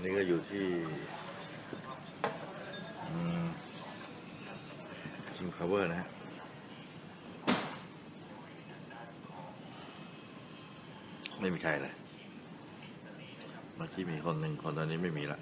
อนนี้ก็อยู่ที่คิงพาวเวอร์นะฮะไม่มีใครเลย เมื่อกี้มีคนหนึ่งคนตอนนี้ไม่มีละ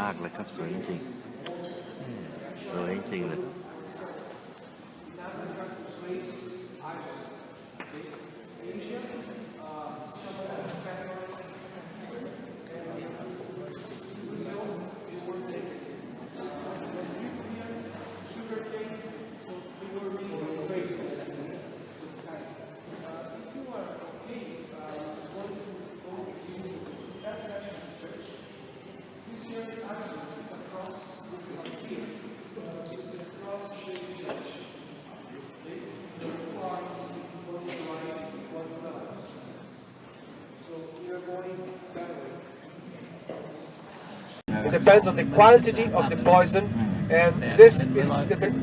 มากเลยครับ สวยจริงๆสวยจริงเลย It depends on the quantity of the poison, and this is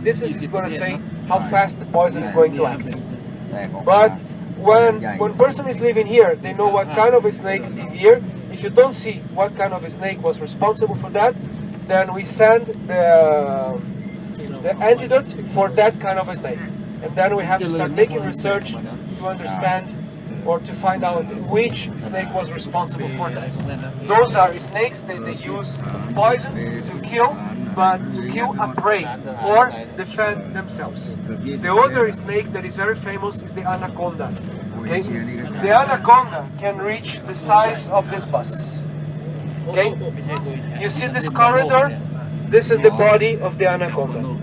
this is going to say how fast the poison is going to act. But when when person is living here, they know what kind of a snake is here, if you don't see what kind of a snake was responsible for that, then we send the the antidote for that kind of a snake, and then we have to start making research to understand or to find out which snake was responsible for that. Those are snakes that they use poison to kill, but to kill a prey or defend themselves. The other snake that is very famous is the anaconda. Okay, the anaconda can reach the size of this bus. Okay, you see this corridor? This is the body of the anaconda.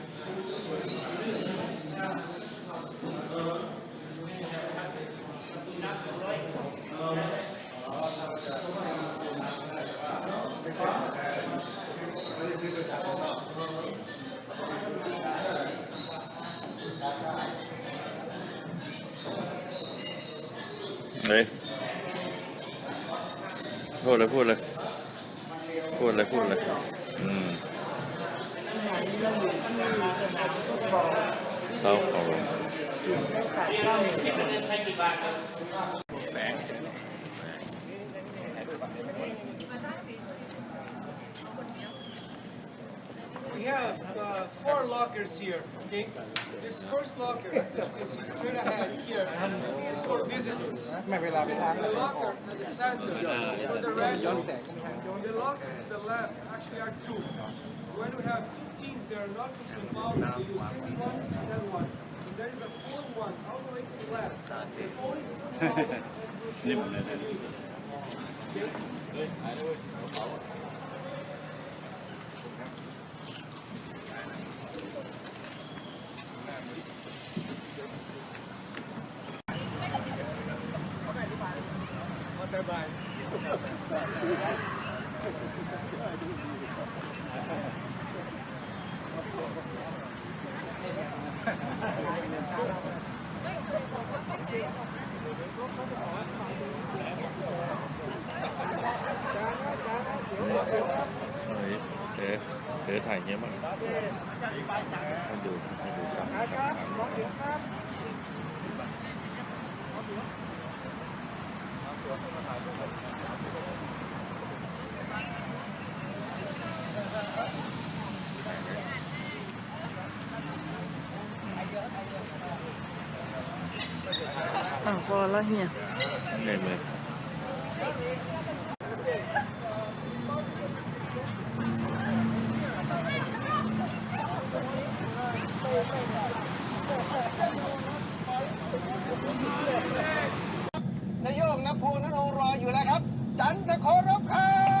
พูดเลยพูดเลย พูดเลยพูดเลยอืมเศร้าของ We have uh, four lockers here, okay? This first locker, as you can see straight ahead here, is for visitors. The locker at the center is for the residents. The locker to the left actually are two. When we have two teams that are not from São Paulo, they use this one and that one. And there is a fourth one all the way to the left. Only São Paulo and Brazil can use it. Okay? để để thầy nhé mọi người không được không được không อ้าวพอแล้วเฮียเห็นไหมนายโยงนภูนนงรออยู่แล้วครับ จันทร์ขอรับครับ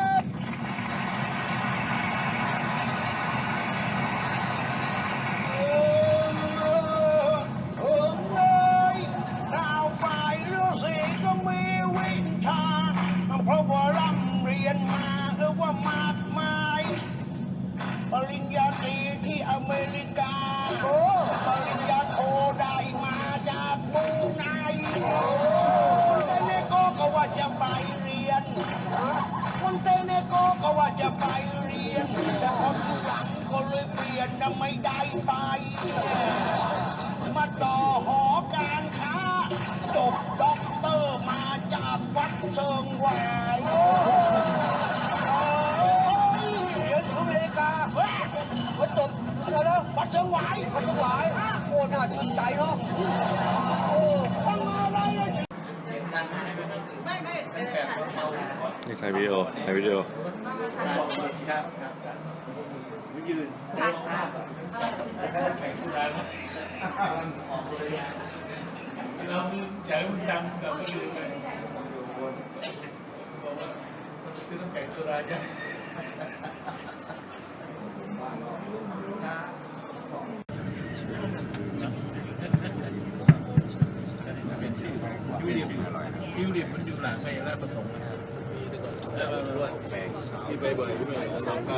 โอ้น่าชื่นใจเนาะโอ้ตั้งอะไรเลย นี่ถ่ายวิดีโอถ่ายวิดีโอ เราใจมันดำกับก็ลืมไปบอกว่าซื้อน้ำแข็งโซดาจ้ะ ลิปมันอยู่หลังไงราชประสงค์แล้วมันรู้ว่าที่ไปบ่อยที่ไปแล้วน้องก็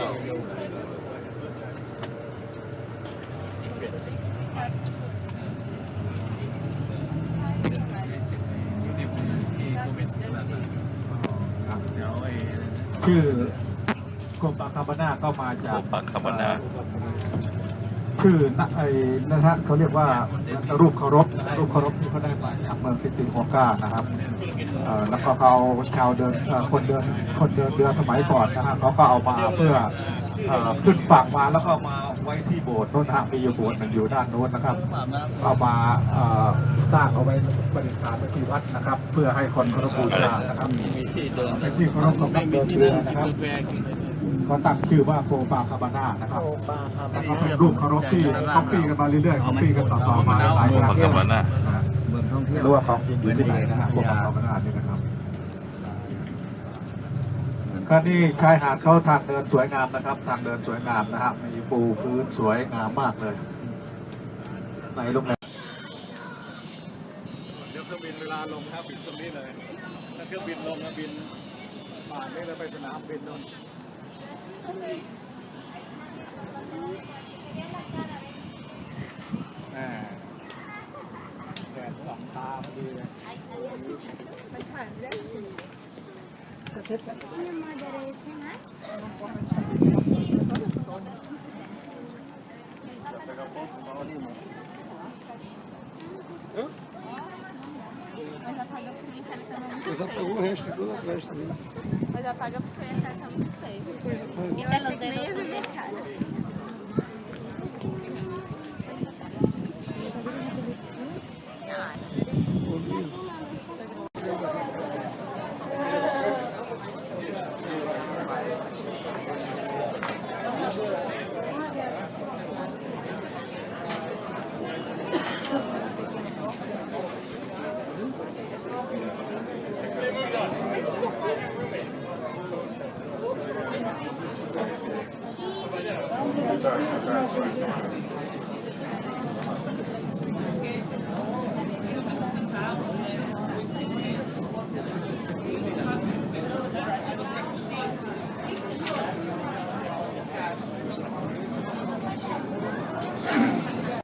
ทิวลิปที่โควิดนั่นน่ะเดี๋ยวไอ้ชื่อกรมปราคาบานาก็มาจากโอปักคาบานาชื่อนะไอ้นะฮะเขาเรียกว่ารูปเคารพรูปเคารพที่เขาได้มาจากเมืองซิติโอกานะครับเอ่อ แล้วก็เขาชาวเดินเอ่อคนเดินคนเดินเรือสมัยก่อนนะฮะเขาก็เอามาเพื่อเอ่อขึ้นฝั่งมาแล้วก็มาไว้ที่โบสถ์โน้นนะฮะมีอยู่โบสถ์หนึ่งอยู่ด้านโน้นนะครับเอามาเอ่อสร้างเอาไว้ประดิษฐานไว้ที่วัดนะครับ เพื่อให้คนเคารพบูชานะครับเป็นที่เคารพของนักเดินเรือนะครับแฟร์กินเลยเขาตั้งชื่อว่าโคปาคาบาน่านะครับแล้วก็เป็นรูปเคารพที่คอปปี้กันมาเรื่อยๆคอปปี้กันต่อๆมาหลายโอครั้ปัง กคาบานาเมืองท่องเที่ยวรู้ว่าของจริงอยู่ที่ไหนนะครับโคปาคาบาน่านี่นะครับก็นี่ชายหาดเขาทางเดินสวยงามนะครับ ทางเดินสวยงามนะครับมีปูพื้นสวยงามมากเลย ในโรงแรมเดี๋ยวเครื่องบินเวลาลงครับบินตรงนี้เลยถ้าเครื่องบินลงนะบินผ่านนี่แล้วไปสนามบินนน Mas apagou o resto, tudo atrás também. Né? Mas apaga porque eu ia ficar muito feio. E ela deu no mercado.